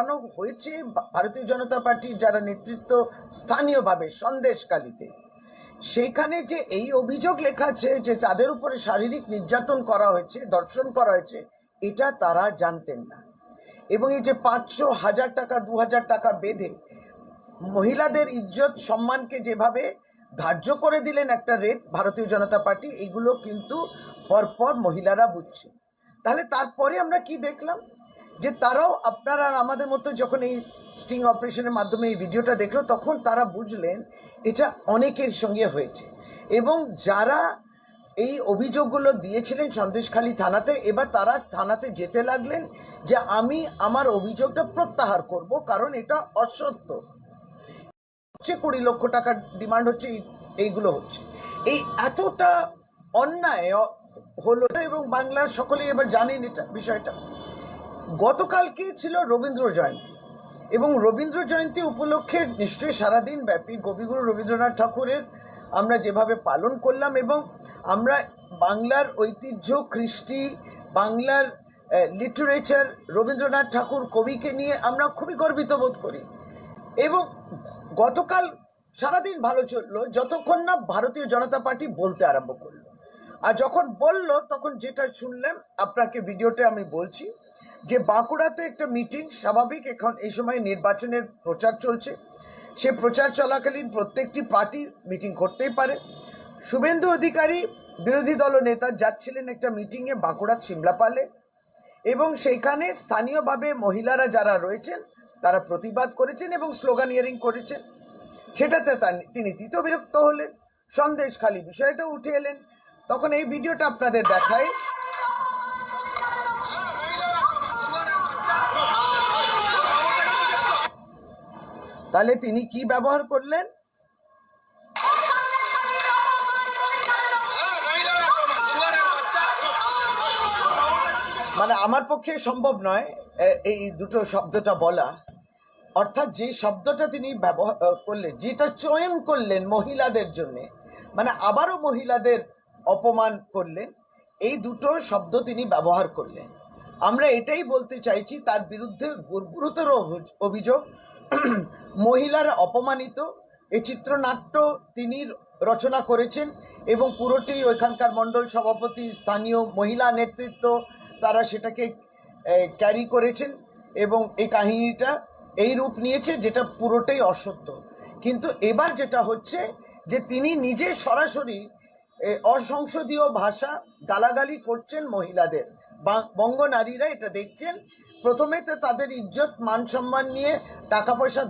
পাঠানো হয়েছে ভারতীয় জনতা পার্টির যারা নেতৃত্ব স্থানীয়ভাবে সন্দেশকালীতে। সেইখানে যে এই অভিযোগ লেখা আছে যে তাদের উপরে শারীরিক নির্যাতন করা হয়েছে ধর্ষণ করা হয়েছে, এটা তারা জানতেন না। এবং এই যে পাঁচশো হাজার টাকা, দু হাজার টাকা বেঁধে মহিলাদের ইজ্জত সম্মানকে যেভাবে ধার্য করে দিলেন একটা রেট ভারতীয় জনতা পার্টি এগুলো কিন্তু পরপর মহিলারা বুঝছে। তাহলে তারপরে আমরা কি দেখলাম? যে তারাও আপনারা আমাদের মতো যখন এই স্টিং অপারেশনের মাধ্যমে এই ভিডিওটা দেখল, তখন তারা বুঝলেন এটা অনেকের সঙ্গে হয়েছে। এবং যারা এই অভিযোগগুলো দিয়েছিলেন সন্দেশখালী থানাতে, এবার তারা থানাতে যেতে লাগলেন যে আমি আমার অভিযোগটা প্রত্যাহার করব, কারণ এটা অসত্য। হচ্ছে কুড়ি লক্ষ টাকার ডিমান্ড হচ্ছে, এই- এইগুলো হচ্ছে। এই এতটা অন্যায় হলো এবং বাংলার সকলেই এবার জানেন এটা বিষয়টা। গতকালকে ছিল রবীন্দ্র জয়ন্তী। এবং রবীন্দ্র জয়ন্তী উপলক্ষে নিশ্চয়ই সারাদিন ব্যাপী কবিগুরু রবীন্দ্রনাথ ঠাকুরের আমরা যেভাবে পালন করলাম এবং আমরা বাংলার ঐতিহ্য, কৃষ্টি, বাংলার লিটারেচার রবীন্দ্রনাথ ঠাকুর কবিকে নিয়ে আমরা খুবই গর্বিত বোধ করি। এবং গতকাল সারাদিন ভালো চলল, যতক্ষণ না ভারতীয় জনতা পার্টি বলতে আরম্ভ করল। আর যখন বলল, তখন যেটা শুনলাম, আপনাকে ভিডিওতে আমি বলছি যে বাঁকুড়াতে একটা মিটিং স্বাভাবিক এখন এই সময় নির্বাচনের প্রচার চলছে। সে প্রচার চলাকালীন প্রত্যেকটি পার্টি মিটিং করতেই পারে। শুভেন্দু অধিকারী, বিরোধী দল নেতা যাচ্ছিলেন একটা মিটিংয়ে বাঁকুড়া সিমলাপালে এবং সেইখানে স্থানীয়ভাবে মহিলারা যারা রয়েছেন, তারা প্রতিবাদ করেছেন এবং স্লোগান ইয়ারিং করেছেন। সেটাতে তিনি তীত বিরক্ত হলেন, সন্দেশ খালি বিষয়টা উঠে এলেন। তখন এই ভিডিওটা আপনাদের দেখায়। তাহলে তিনি কি ব্যবহার করলেন? মানে আমার পক্ষে সম্ভব নয় এই দুটো শব্দটা বলা। অর্থাৎ যে শব্দটা তিনি ব্যবহার করলেন, যেটা চয়ন করলেন মহিলাদের জন্য মানে আবারও মহিলাদের অপমান করলেন, এই দুটো শব্দ তিনি ব্যবহার করলেন। আমরা এটাই বলতে চাইছি, তার বিরুদ্ধে গুরুতর অভি- অভিযোগ মহিলারা অপমানিত। এই চিত্রনাট্য তিনি রচনা করেছেন এবং পুরোটি ওইখানকার মণ্ডল সভাপতি, স্থানীয় মহিলা নেতৃত্ব, তারা সেটাকে ক্যারি করেছেন এবং এই কাহিনীটা এই রূপ নিয়েছে যেটা পুরোটাই অসত্য। কিন্তু এবার যেটা হচ্ছে যে তিনি নিজে সরাসরি অসংসদীয় ভাষা গালাগালি করছেন মহিলাদের। বঙ্গ নারীরা এটা দেখছেন প্রথমে তো তাদের ইজ্জত মান সম্মান নিয়ে টাকা পয়সা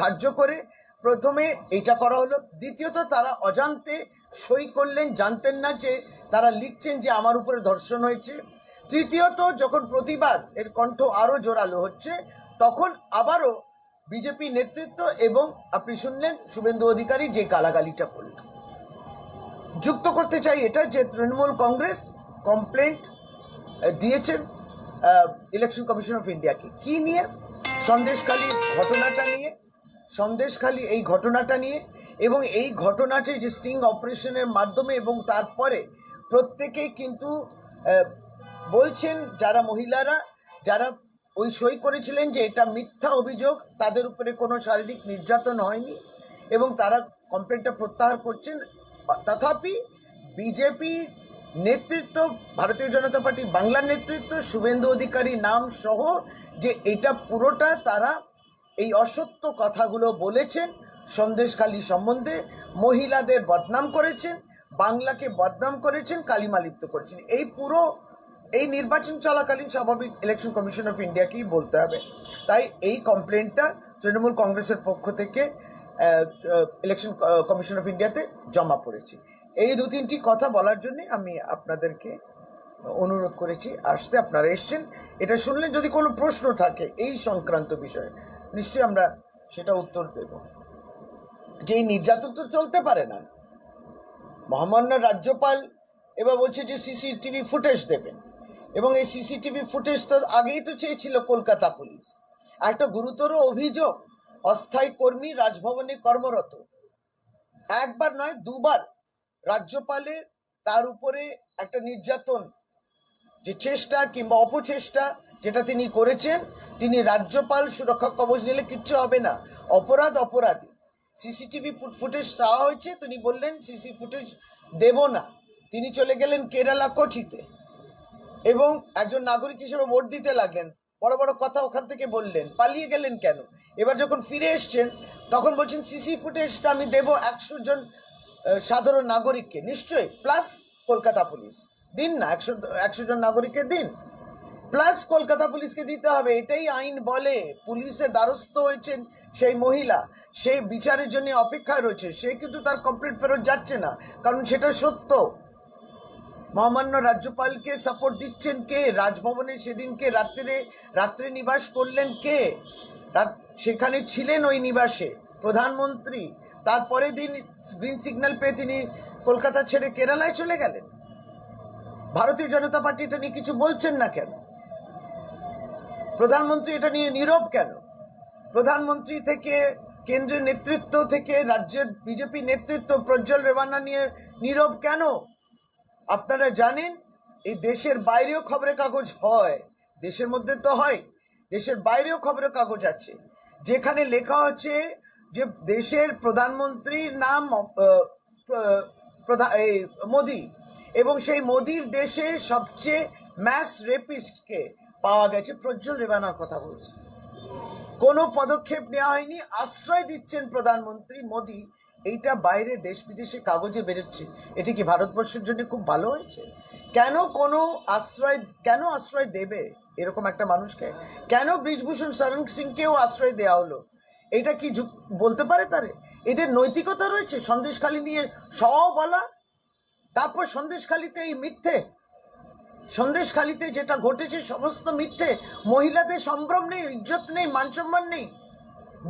ধার্য করে প্রথমে এটা করা হলো। দ্বিতীয়ত তারা অজান্তে সই করলেন, জানতেন না যে তারা লিখছেন যে আমার উপরে ধর্ষণ হয়েছে। তৃতীয়ত যখন প্রতিবাদ, এর কণ্ঠ আরও জোরালো হচ্ছে, তখন আবারও বিজেপি নেতৃত্ব এবং আপনি শুনলেন শুভেন্দু অধিকারী যে গালাগালিটা করলেন। যুক্ত করতে চাই এটা যে তৃণমূল কংগ্রেস কমপ্লেন্ট দিয়েছেন। ইলেকশন কমিশন অফ ইন্ডিয়াকে কি। নিয়ে? সন্দেশখালী ঘটনাটা নিয়ে, সন্দেশখালী এই ঘটনাটা নিয়ে এবং এই ঘটনাটি যে স্টিং অপারেশনের মাধ্যমে এবং তারপরে প্রত্যেকেই কিন্তু বলছেন যারা মহিলারা, যারা ওই সই করেছিলেন যে এটা মিথ্যা অভিযোগ, তাদের উপরে কোনো শারীরিক নির্যাতন হয়নি এবং তারা কমপ্লেনটা প্রত্যাহার করছেন। তথাপি বিজেপি নেতৃত্ব, ভারতীয় জনতা পার্টি বাংলার নেতৃত্ব, শুভেন্দু অধিকারী নাম সহ যে এটা পুরোটা তারা এই অসত্য কথাগুলো বলেছেন, সন্দেশখালী সম্বন্ধে মহিলাদের বদনাম করেছেন, বাংলাকে বদনাম করেছেন, কালিমালিপ্ত করেছেন। এই পুরো, এই নির্বাচন চলাকালীন স্বাভাবিক ইলেকশন কমিশন অফ ইন্ডিয়াকেই বলতে হবে। তাই এই কমপ্লেনটা তৃণমূল কংগ্রেসের পক্ষ থেকে ইলেকশন কমিশন অফ ইন্ডিয়াতে জমা পড়েছে। এই দু তিনটি কথা বলার জন্য আমি আপনাদেরকে অনুরোধ করেছি, আসতে আপনারা এসছেন। এটা শুনলেন যদি কোনো প্রশ্ন থাকে এই সংক্রান্ত বিষয়ে, নিশ্চয়ই আমরা সেটা উত্তর দেব। যে এই নির্যাতন তো চলতে পারে না। মহামান্য রাজ্যপাল এবার বলছে যে সিসিটিভি ফুটেজ দেবেন। এবং এই সিসিটিভি ফুটেজ তো আগেই তো চেয়েছিল কলকাতা পুলিশ। একটা গুরুতর অভিযোগ, অস্থায়ী কর্মী রাজভবনে কর্মরত। একবার নয়, দুবার রাজ্যপালের তার উপরে একটা নির্যাতন যে চেষ্টা কিংবা অপচেষ্টা যেটা তিনি করেছেন, তিনি রাজ্যপাল সুরক্ষা কবচ নিলে কিচ্ছু হবে না। অপরাধ অপরাধী। সিসিটিভি ফুটেজ চাওয়া হয়েছে, তিনি বললেন সিসি ফুটেজ দেব না। তিনি চলে গেলেন কেরালা কোচিতে এবং একজন নাগরিক হিসেবে ভোট দিতে লাগলেন। বড় বড় কথা ওখান থেকে বললেন, পালিয়ে গেলেন কেন? এবার যখন ফিরে এসছেন, তখন বলছেন, সিসি ফুটেজটা আমি দেব একশো জন সাধারণ নাগরিককে, নিশ্চয়ই প্লাস কলকাতা পুলিশ দিন না, একশো একশো জন নাগরিককে দিন। প্লাস কলকাতা পুলিশকে দিতে হবে, এটাই আইন বলে। পুলিশের দ্বারস্থ হয়েছেন সেই মহিলা সেই বিচারের জন্য অপেক্ষায় রয়েছে, সে কিন্তু তার কমপ্লিট ফেরত যাচ্ছে না, কারণ সেটা সত্য। মহামান্য রাজ্যপালকে সাপোর্ট দিচ্ছেন কে? রাজভবনে সেদিনকে রাত্রে রাত্রে নিবাস করলেন কে? সেখানে ছিলেন ওই নিবাসে প্রধানমন্ত্রী। তারপরে দিন গ্রিন সিগন্যাল পেয়ে তিনি কলকাতা ছেড়ে কেরালায় চলে গেলেন। ভারতীয় জনতা পার্টি এটা নিয়ে কিছু বলছেন না কেন? প্রধানমন্ত্রী এটা নিয়ে নীরব কেন? প্রধানমন্ত্রী থেকে, কেন্দ্রের নেতৃত্ব থেকে, রাজ্যের বিজেপি নেতৃত্ব প্রজ্জ্বল রেবান্না নিয়ে নীরব কেন? আপনারা জানেন, এই দেশের বাইরেও খবরের কাগজ হয়। দেশের মধ্যে তো হয়। দেশের বাইরেও খবরের কাগজ আছে। যেখানে লেখা হচ্ছে যে দেশের প্রধানমন্ত্রীর নাম আহ, প্র- প্রধা এই মোদি এবং সেই মোদির দেশে সবচেয়ে ম্যাস রেপিস্টকে পাওয়া গেছে প্রজ্জ্বল রেবানার কথা বলছি। কোনো পদক্ষেপ নেওয়া হয়নি আশ্রয় দিচ্ছেন প্রধানমন্ত্রী মোদি এইটা বাইরে দেশ বিদেশে কাগজে বেরোচ্ছে। এটি কি ভারতবর্ষের জন্য খুব ভালো হয়েছে? কেন কোনো আশ্রয় কেন আশ্রয় দেবে এরকম একটা মানুষকে? কেন ব্রিজভূষণ শরণ সিংকেও আশ্রয় দেওয়া হলো? এটা কি বলতে পারে তারে? এদের নৈতিকতা রয়েছে, সন্দেশখালি নিয়ে সব বলা তারপর সন্দেশখালিতে এই মিথ্যে, সন্দেশখালিতে যেটা ঘটেছে সমস্ত মিথ্যে। মহিলাদের সম্ভ্রম নেই, ইজ্জত নেই মান সম্মান নেই।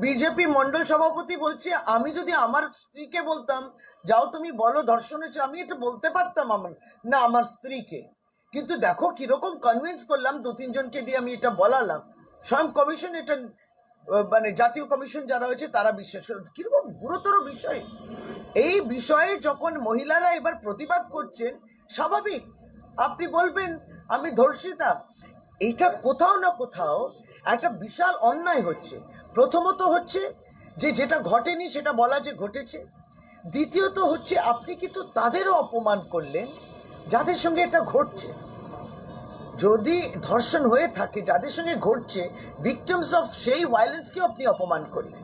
বিজেপি মন্ডল সভাপতি বলছে, আমি যদি আমার স্ত্রীকে বলতাম, যাও তুমি বলো ধর্ষণ হয়েছে আমি এটা বলতে পারতাম আমার, না আমার স্ত্রীকে। কিন্তু দেখো কীরকম কনভিন্স করলাম দু তিনজনকে দিয়ে আমি এটা বলালাম। স্বয়ং কমিশন এটা মানে জাতীয় কমিশন যারা হয়েছে তারা বিশ্বাস করে। কীরকম গুরুতর বিষয়। এই বিষয়ে যখন মহিলারা এবার প্রতিবাদ করছেন, স্বাভাবিক। আপনি বলবেন, আমি ধর্ষিতা। এইটা কোথাও না কোথাও একটা বিশাল অন্যায় হচ্ছে। প্রথমত হচ্ছে যে, যেটা ঘটেনি, সেটা বলা যে ঘটেছে। দ্বিতীয়ত হচ্ছে, আপনি কিন্তু তাদেরও অপমান করলেন, যাদের সঙ্গে এটা ঘটছে। যদি ধর্ষণ হয়ে থাকে, যাদের সঙ্গে ঘটছে ভিকটিমস অফ সেই ভায়োলেন্সকেও আপনি অপমান করলেন।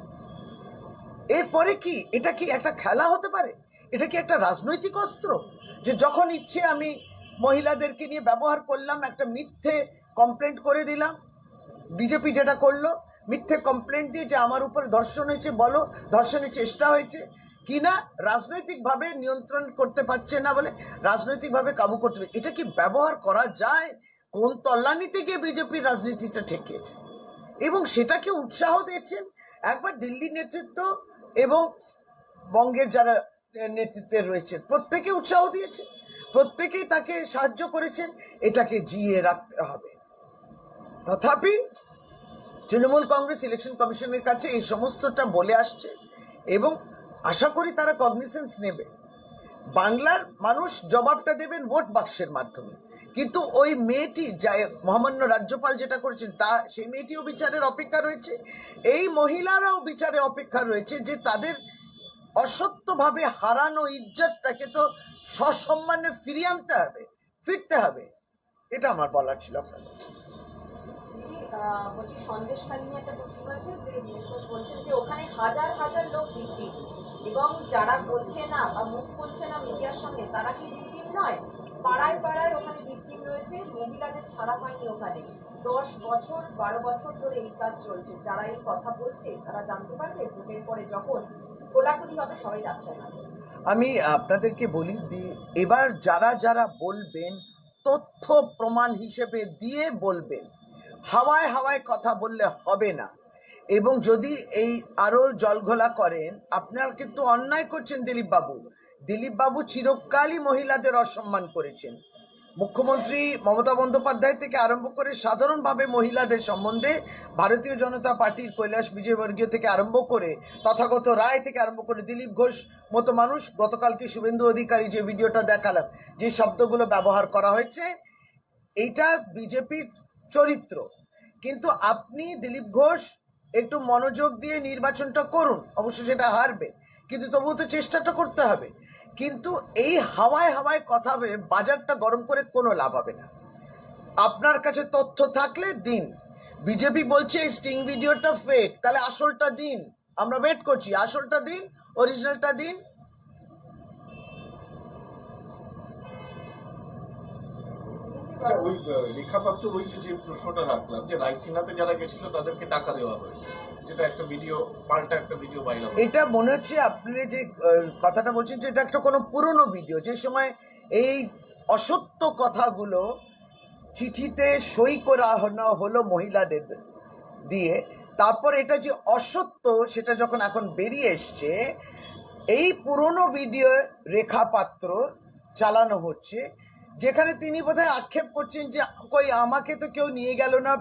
এরপরে কি? এটা কি একটা খেলা হতে পারে? এটা কি একটা রাজনৈতিক অস্ত্র? যে যখন ইচ্ছে আমি মহিলাদেরকে নিয়ে ব্যবহার করলাম, একটা মিথ্যে কমপ্লেন্ট করে দিলাম, বিজেপি যেটা করল, মিথ্যে কমপ্লেন্ট দিয়ে যে আমার উপরে ধর্ষণ হয়েছে, বলো, ধর্ষণের চেষ্টা হয়েছে, কিনা রাজনৈতিকভাবে নিয়ন্ত্রণ করতে পারছে না বলে রাজনৈতিকভাবে কাবু করতে এটা কি ব্যবহার করা যায়? কোন তল্লানিতে গিয়ে বিজেপির রাজনীতিটা ঠেকিয়েছে? এবং সেটাকে উৎসাহ দিয়েছেন একবার দিল্লি নেতৃত্ব এবং বঙ্গের যারা নেতৃত্বে রয়েছেন, প্রত্যেকে উৎসাহ দিয়েছে প্রত্যেকেই তাকে সাহায্য করেছেন, এটাকে জিয়ে রাখতে হবে। তথাপি তৃণমূল কংগ্রেস ইলেকশন কমিশনের কাছে এই সমস্তটা বলে আসছে এবং আশা করি তারা কগনিসেন্স নেবে। বাংলার মানুষ জবাবটা দেবেন ভোট বাক্সের মাধ্যমে। কিন্তু ওই মেয়েটি, যা মহামান্য রাজ্যপাল যেটা করেছেন, তা, সেই মেয়েটিও বিচারের অপেক্ষা রয়েছে। এই মহিলারাও বিচারে অপেক্ষা রয়েছে যে তাদের অসত্যভাবে হারানো ইজ্জতটাকে তো সসম্মানে ফিরিয়ে আনতে হবে, ফিরতে হবে। এটা আমার বলার ছিল আপনাদের। বলছি সন্দেশখালী নিয়ে একটা প্রশ্ন রয়েছে যে ঘোষ বলছেন যে ওখানে হাজার হাজার লোক ভিকটিম এবং যারা বলছে না বা মুখ খুলছে না মিডিয়ার সামনে তারা কি ভিকটিম নয়? পাড়ায় পাড়ায় ওখানে ভিকটিম রয়েছে, মহিলাদের ছাড়া হয়নি ওখানে। দশ বছর, বারো বছর ধরে এই কাজ চলছে। যারা এই কথা বলছে, তারা জানতে পারবে ভোটের পরে যখন কোলাকুলি হবে, সবাই রাস্তায় আমি আপনাদেরকে বলি এবার যারা যারা বলবেন, তথ্য প্রমাণ হিসেবে দিয়ে বলবেন। হাওয়ায় হাওয়ায় কথা বললে হবে না। এবং যদি এই আরও জলঘোলা করেন, আপনারা কিন্তু অন্যায় করছেন দিলীপ বাবু দিলীপ বাবু চিরকালই মহিলাদের অসম্মান করেছেন। মুখ্যমন্ত্রী মমতা বন্দ্যোপাধ্যায় থেকে আরম্ভ করে সাধারণভাবে মহিলাদের সম্বন্ধে ভারতীয় জনতা পার্টির কৈলাস বিজয়বর্গীয় থেকে আরম্ভ করে তথাগত রায় থেকে আরম্ভ করে দিলীপ ঘোষ মতো মানুষ গতকালকে শুভেন্দু অধিকারী যে ভিডিওটা দেখালাম, যে শব্দগুলো ব্যবহার করা হয়েছে, এইটা বিজেপির চরিত্র। কিন্তু আপনি দিলীপ ঘোষ একটু মনোযোগ দিয়ে নির্বাচনটা করুন অবশ্য সেটা হারবে। কিন্তু তবুও তো চেষ্টাটা করতে হবে। কিন্তু এই হাওয়ায় হাওয়ায় কথা ভেবে বাজারটা গরম করে কোনো লাভ হবে না। আপনার কাছে তথ্য থাকলে দিন। বিজেপি বলছে এই স্টিং ভিডিওটা ফেক তাহলে আসলটা দিন। আমরা ওয়েট করছি, আসলটা দিন অরিজিনালটা দিন। আচ্ছা ওই রেখাপাত্র ওই যে প্রশ্নটা রাখলাম, যে রাইসিনাতে যারা গেছিল, তাদেরকে টাকা দেওয়া হয়েছে। যেটা একটা ভিডিও পাল্টা একটা ভিডিও এটা মনে হচ্ছে আপনি যে কথাটা বলছেন যে এটা একটা কোনো পুরনো ভিডিও যে সময় এই অসত্য কথাগুলো চিঠিতে সই করা হলো হলো মহিলাদের দিয়ে, তারপর এটা যে অসত্য, সেটা যখন এখন বেরিয়ে এসছে, এই পুরনো ভিডিও রেখাপাত্র চালানো হচ্ছে যেখানে তিনি বোধহয় আক্ষেপ করছেন যে, কই, আমাকে তো কেউ নিয়ে গেল না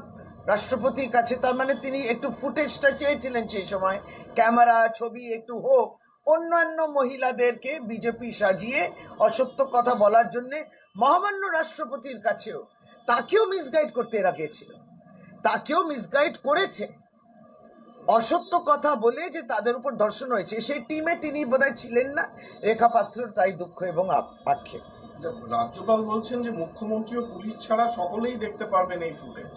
রাষ্ট্রপতির কাছে। তার মানে তিনি একটু ফুটেজটা চেয়েছিলেন সেই সময়। ক্যামেরা, ছবি একটু হোক, অন্যান্য মহিলাদেরকে বিজেপি সাজিয়ে অসত্য কথা বলার জন্য মহামান্য রাষ্ট্রপতির কাছেও তাকেও মিসগাইড করতে এরা গিয়েছিল তাকেও মিসগাইড করেছে। অসত্য কথা বলে যে তাদের উপর ধর্ষণ হয়েছে। সেই টিমে তিনি বোধহয় ছিলেন না। রেখাপাত্র তাই দুঃখ এবং আক্ষেপ। রাজ্যপাল বলছেন যে মুখ্যমন্ত্রী ও পুলিশ ছাড়া সকলেই দেখতে পারবেন এই ফুটেজ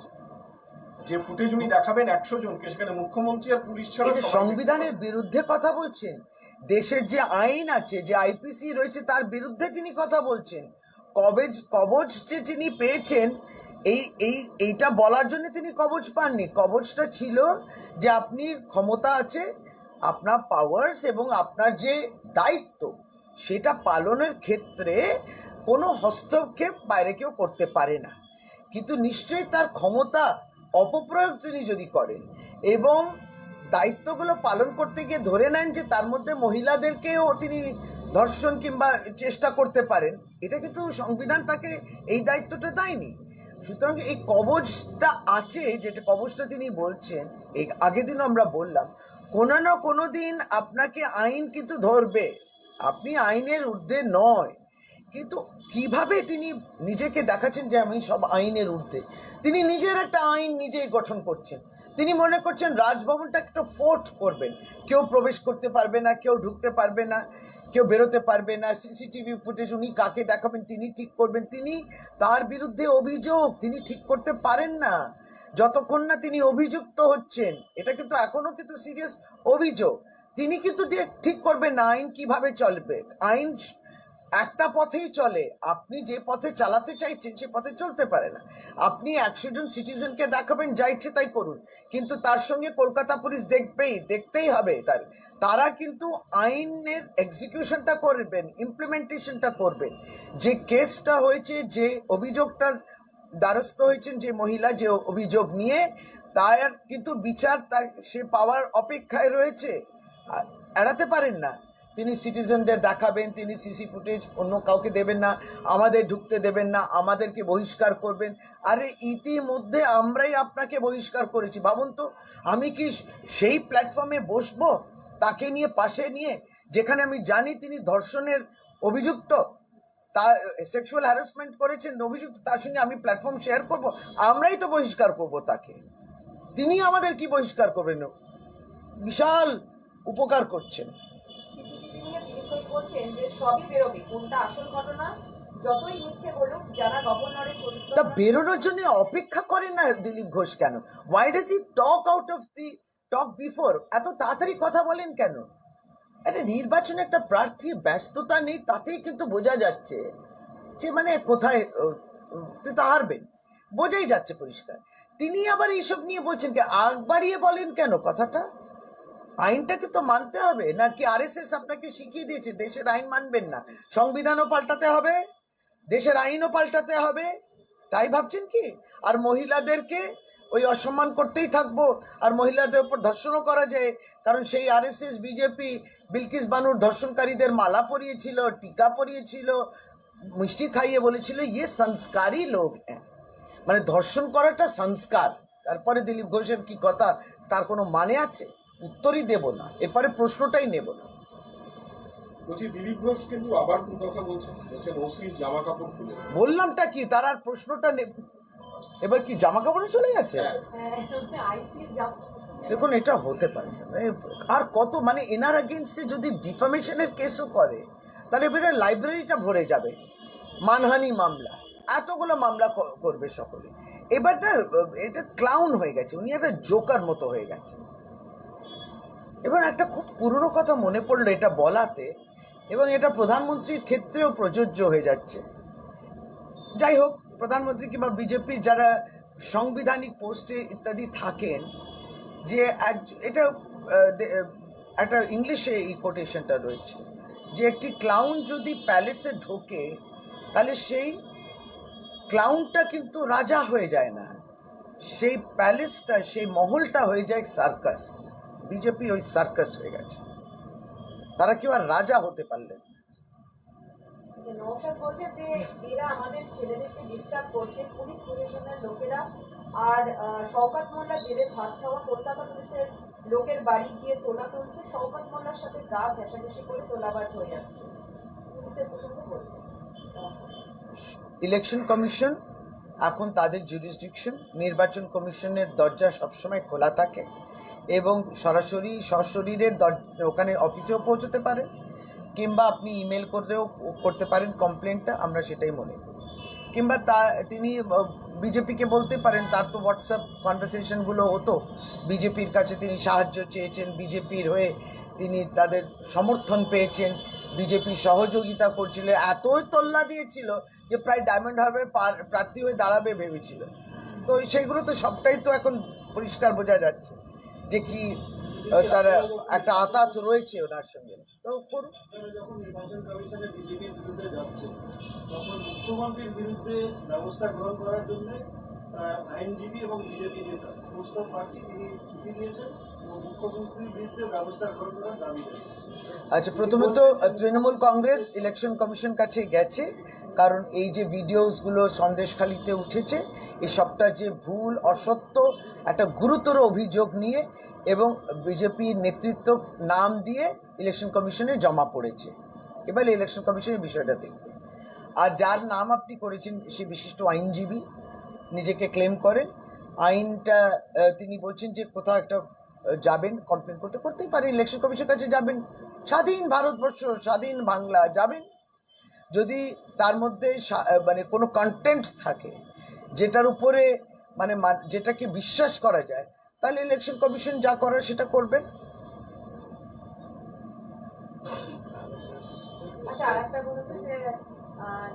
যে ফুটেজ উনি দেখাবেন একশো জনকে সেখানে মুখ্যমন্ত্রী আর পুলিশ ছাড়া সংবিধানের বিরুদ্ধে কথা বলছেন দেশের যে আইন আছে যে আইপিসি রয়েছে তার বিরুদ্ধে তিনি কথা বলছেন। কবজ কবচ যে তিনি পেয়েছেন এই এই এইটা বলার জন্য তিনি কবচ পাননি। কবচটা ছিল যে আপনি ক্ষমতা আছে আপনার পাওয়ার্স এবং আপনার যে দায়িত্ব সেটা পালনের ক্ষেত্রে কোনো হস্তক্ষেপ বাইরে কেউ করতে পারে না। কিন্তু নিশ্চয়ই তার ক্ষমতা অপপ্রয়োগ তিনি যদি করেন এবং দায়িত্বগুলো পালন করতে গিয়ে ধরে নেন যে তার মধ্যে মহিলাদেরকেও তিনি ধর্ষণ কিংবা চেষ্টা করতে পারেন, এটা কিন্তু সংবিধান তাকে এই দায়িত্বটা দেয়নি। সুতরাং এই কবচটা আছে, যেটা কবচটা তিনি বলছেন, এই আগের দিনও আমরা বললাম, কোনো না কোনো দিন আপনাকে আইন কিন্তু ধরবে। আপনি আইনের ঊর্ধ্বে নয়। কিন্তু কীভাবে তিনি নিজেকে দেখাচ্ছেন যে আমি সব আইনের ঊর্ধ্বে? তিনি নিজের একটা আইন নিজেই গঠন করছেন। তিনি মনে করছেন রাজভবনটা একটা ফোর্ট করবেন। কেউ প্রবেশ করতে পারবে না, কেউ ঢুকতে পারবে না, কেউ বেরোতে পারবে না। সিসিটিভি ফুটেজ উনি কাকে দেখাবেন, তিনি ঠিক করবেন। তিনি তার বিরুদ্ধে অভিযোগ, তিনি ঠিক করতে পারেন না। যতক্ষণ না তিনি অভিযুক্ত হচ্ছেন, এটা কিন্তু এখনও কিন্তু সিরিয়াস অভিযোগ। তিনি কিন্তু ঠিক- করবেন না, আইন কীভাবে চলবে? আইন একটা পথেই চলে। আপনি যে পথে চালাতে চাইছেন, সে পথে চলতে পারে না। আপনি একশো জন সিটিজেনকে দেখাবেন, যা ইচ্ছে তাই করুন। কিন্তু তার সঙ্গে কলকাতা পুলিশ দেখবেই, দেখতেই হবে তার। তারা কিন্তু আইনের এক্সিকিউশনটা করবেন ইমপ্লিমেন্টেশনটা করবেন। যে কেসটা হয়েছে, যে অভিযোগটার দ্বারস্থ হয়েছেন যে মহিলা, যে অভিযোগ নিয়ে, তার কিন্তু বিচার তার, সে পাওয়ার অপেক্ষায় রয়েছে। এড়াতে পারেন না। তিনি সিটিজেনদের দেখাবেন, তিনি সিসি ফুটেজ অন্য কাউকে দেবেন না, আমাদের ঢুকতে দেবেন না, আমাদেরকে বহিষ্কার করবেন। আরে ইতিমধ্যে আমরাই আপনাকে বহিষ্কার করেছি, ভাবুন তো, আমি কি সেই প্ল্যাটফর্মে বসবো, তাকে নিয়ে, পাশে নিয়ে, যেখানে আমি জানি তিনি ধর্ষণের অভিযুক্ত তার সেক্সুয়াল হ্যারাসমেন্ট করেছেন, অভিযুক্ত, তার সঙ্গে আমি প্ল্যাটফর্ম শেয়ার করব, আমরাই তো বহিষ্কার করব তাকে। তিনি আমাদের কি বহিষ্কার করবেন? বিশাল উপকার করছেন। বলছেন যে সবই বেরোবে, কোনটা আসল ঘটনা তা বেরোনোর জন্য অপেক্ষা করেন না দিলীপ ঘোষ কেন? Why does he talk out of the talk before এত তাড়াতাড়ি কথা বলেন কেন? আরে নির্বাচনে একটা প্রার্থীর ব্যস্ততা নেই, তাতেই কিন্তু বোঝা যাচ্ছে যে মানে কোথায় তো হারবেন। বোঝাই যাচ্ছে পরিষ্কার। তিনি আবার এইসব নিয়ে বলছেন কি? আগ বাড়িয়ে বলেন কেন কথাটা? আইনটাকে তো মানতে হবে, নাকি আরএসএস আপনাকে শিখিয়ে দিয়েছে, দেশের আইন মানবেন না? সংবিধানও পাল্টাতে হবে, দেশের আইনও পাল্টাতে হবে, তাই ভাবছেন কি? আর মহিলাদেরকে ওই অসম্মান করতেই থাকব, আর মহিলাদের উপর ধর্ষণও করা যায়, কারণ সেই আরএসএস, বিজেপি, বিলকিস বানুর ধর্ষণকারীদের মালা পরিয়েছিল, টিকা পরিয়েছিল, মিষ্টি খাইয়ে বলেছিল ইয়ে সংস্কারই লোক। হ্যাঁ মানে ধর্ষণ করাটা সংস্কার। তারপরে দিলীপ ঘোষের কি কথা? তার কোনো মানে আছে? উত্তরই দেব না এরপরে প্রশ্নটাই নেব না। বলছি দিলীপ ঘোষ কিন্তু আবার কোন কথা বলছেন? বলছেন ওসির জামা কাপড় খুলে বললামটা কি? তার আর প্রশ্নটা নেব। এবার কি জামা কাপড়ে চলে গেছে? হ্যাঁ। দেখুন এটা হতে পারে। আর কত মানে এনার এগেনস্টে যদি ডিফামেশনের কেসও করে তাহলে এবারে লাইব্রেরিটা ভরে যাবে। মানহানি মামলা। এতগুলো মামলা করবে সকলে। এবারটা এটা ক্লাউন হয়ে গেছে। উনি একটা জোকার মতো হয়ে গেছে। এবার একটা খুব পুরনো কথা মনে পড়ল এটা বলাতে, এবং এটা প্রধানমন্ত্রীর ক্ষেত্রেও প্রযোজ্য হয়ে যাচ্ছে। যাই হোক, প্রধানমন্ত্রী কিংবা বিজেপি যারা সাংবিধানিক পোস্টে ইত্যাদি থাকেন, যে এটা একটা ইংলিশে এই কোটেশনটা রয়েছে, যে একটি ক্লাউন যদি প্যালেসে ঢোকে, তাহলে সেই ক্লাউনটা কিন্তু রাজা হয়ে যায় না। সেই প্যালেসটা, সেই মহলটা হয়ে যায় সার্কাস। বিজেপি ওই সার্কাস হয়ে গেছে। তারা কেউ আর রাজা হতে পারলেন আর শওকত মোল্লা ভাত খাওয়া কলকাতা পুলিশের লোকের বাড়ি গিয়ে তোলা তুলছে। শওকত মোল্লার সাথে গা ঘেঁষাঘেঁষি করে তোলাবাজ হয়ে যাচ্ছে। পুলিশের প্রসঙ্গ বলছে। ইলেকশন কমিশন এখন তাদের জুরিসডিকশন নির্বাচন কমিশনের দরজা সবসময় খোলা থাকে। এবং সরাসরি সশরীরের দর- ওখানে অফিসেও পৌঁছতে পারেন, কিংবা আপনি ইমেল করেও করতে পারেন কমপ্লেনটা আমরা সেটাই মনে করি। কিংবা তা, তিনি বিজেপিকে বলতে পারেন, তার তো হোয়াটসঅ্যাপ কনভারসেশনগুলো হতো, বিজেপির কাছে তিনি সাহায্য চেয়েছেন, বিজেপির হয়ে তিনি তাদের সমর্থন পেয়েছেন, বিজেপি সহযোগিতা করছিল, এতই তোল্লা দিয়েছিল যে প্রায় ডায়মন্ড হারবার প্রার্থী হয়ে দাঁড়াবে ভেবেছিল। তো সেইগুলো তো সবটাই তো এখন পরিষ্কার বোঝা যাচ্ছে। যে কি তার একটা আতাত রয়েছে ওনার সঙ্গে। তো আচ্ছা প্রথমত আহ, তৃণমূল কংগ্রেস ইলেকশন কমিশন কাছে গেছে কারণ এই যে ভিডিওসগুলো সন্দেশখালিতে উঠেছে এই সবটা যে ভুল অসত্য একটা গুরুতর অভিযোগ নিয়ে এবং বিজেপির নেতৃত্ব নাম দিয়ে ইলেকশন কমিশনে জমা পড়েছে। এবার ইলেকশন কমিশনের বিষয়টা দেখবে। আর যার নাম আপনি করেছেন, সে বিশিষ্ট আইনজীবী, নিজেকে ক্লেম করেন। আইনটা তিনি বলছেন যে কোথাও একটা যাবেন কমপ্লেন করতে, করতেই পারে ইলেকশন কমিশনের কাছে যাবেন। স্বাধীন ভারতবর্ষ, স্বাধীন বাংলা, যাবেন। যদি তার মধ্যে মানে কোনো কন্টেন্ট থাকে, যেটার উপরে, মান- যেটাকে বিশ্বাস করা যায় তাহলে ইলেকশন কমিশন যা করার সেটা করবেন। আচ্ছা আর একটা বলেছে যে আহ,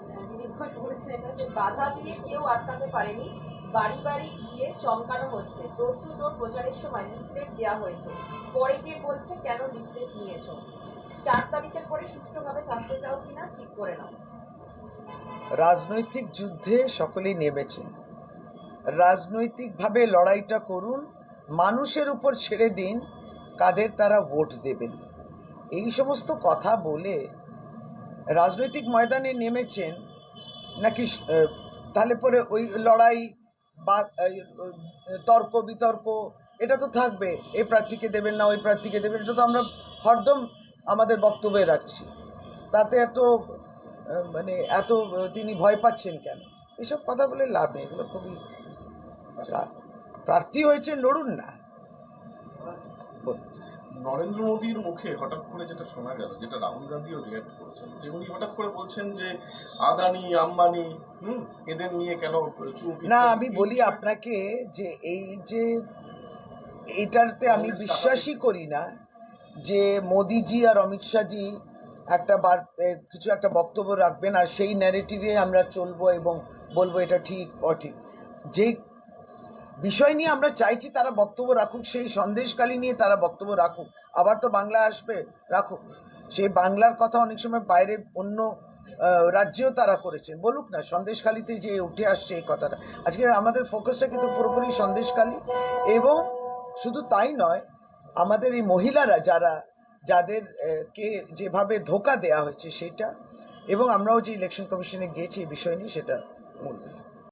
বলেছে এটা যে বাধা দিয়ে কেউ আটকাতে পারেনি বাড়ি বাড়ি গিয়ে চমকানো হচ্ছে। ডোর টু ডোর প্রচারের সময় লিফলেট দেওয়া হয়েছে। পরে গিয়ে বলছে কেন লিফলেট নিয়েছো? চার তারিখের পরে সুষ্ঠুভাবে থাকতে চাও কিনা ঠিক করে নাও। রাজনৈতিক যুদ্ধে সকলেই নেমেছেন রাজনৈতিকভাবে লড়াইটা করুন মানুষের উপর ছেড়ে দিন, কাদের তারা ভোট দেবেন। এই সমস্ত কথা বলে রাজনৈতিক ময়দানে নেমেছেন নাকি তাহলে পরে ওই লড়াই বা তর্ক, বিতর্ক, এটা তো থাকবে। এই প্রার্থীকে দেবেন না, ওই প্রার্থীকে দেবেন এটা তো আমরা হরদম আমাদের বক্তব্যে রাখছি। তাতে এত মানে এত তিনি ভয় পাচ্ছেন কেন? এসব কথা বলে লাভ নেই, এগুলো খুবই প্রার্থী হয়েছে লড়ুন না। নরেন্দ্র মোদীর মুখে হঠাৎ করে যেটা শোনা গেল যেটা রাহুল গান্ধীও রিয়াক্ট করেছেন যে উনি হঠাৎ করে বলছেন যে আদানি আম্বানি হুম এদের নিয়ে কেন না আমি বলি আপনাকে যে এই যে এটাতে আমি বিশ্বাসই করি না যে মোদিজি আর অমিত শাহজি একটা বার কিছু একটা বক্তব্য রাখবেন আর সেই ন্যারেটিভে আমরা চলবো এবং বলব এটা ঠিক অঠিক যে বিষয় নিয়ে আমরা চাইছি তারা বক্তব্য রাখুক, সেই সন্দেশকালী নিয়ে তারা বক্তব্য রাখুক। আবার তো বাংলা আসবে, রাখুক। সেই বাংলার কথা অনেক সময় বাইরে অন্য রাজ্যেও তারা করেছেন। বলুক না সন্দেশখালিতে যে উঠে আসছে এই কথাটা। আজকে আমাদের ফোকাসটা কিন্তু পুরোপুরি সন্দেশখালি এবং শুধু তাই নয়, আমাদের এই মহিলারা যারা, যাদের কে যেভাবে ধোকা দেয়া হয়েছে সেটা, এবং আমরাও যে ইলেকশন কমিশনে গিয়েছি এই বিষয় নিয়ে সেটা মূল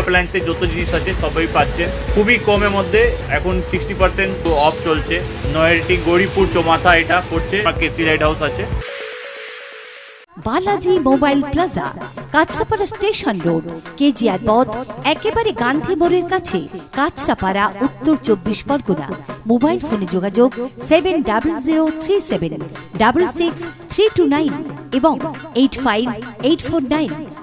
অ্যাপ্লায়েন্সের যত জিনিস আছে, সবই পাচ্ছেন। খুবই কমের মধ্যে এখন সিক্সটি পার্সেন্ট অফ চলছে। নয়ারটি গৌরীপুর চৌমাথা এটা পড়ছে কেসি লাইট হাউস আছে। Balaji mobile plaza, Kanchrapara station road, KGR পথ, একেবারে গান্ধী মোড়ের কাছে, কাঁচরাপাড়া, উত্তর চব্বিশ পরগনা। মোবাইল ফোনে যোগাযোগ seven double zero three seven double six three two nine এবং eight five eight four nine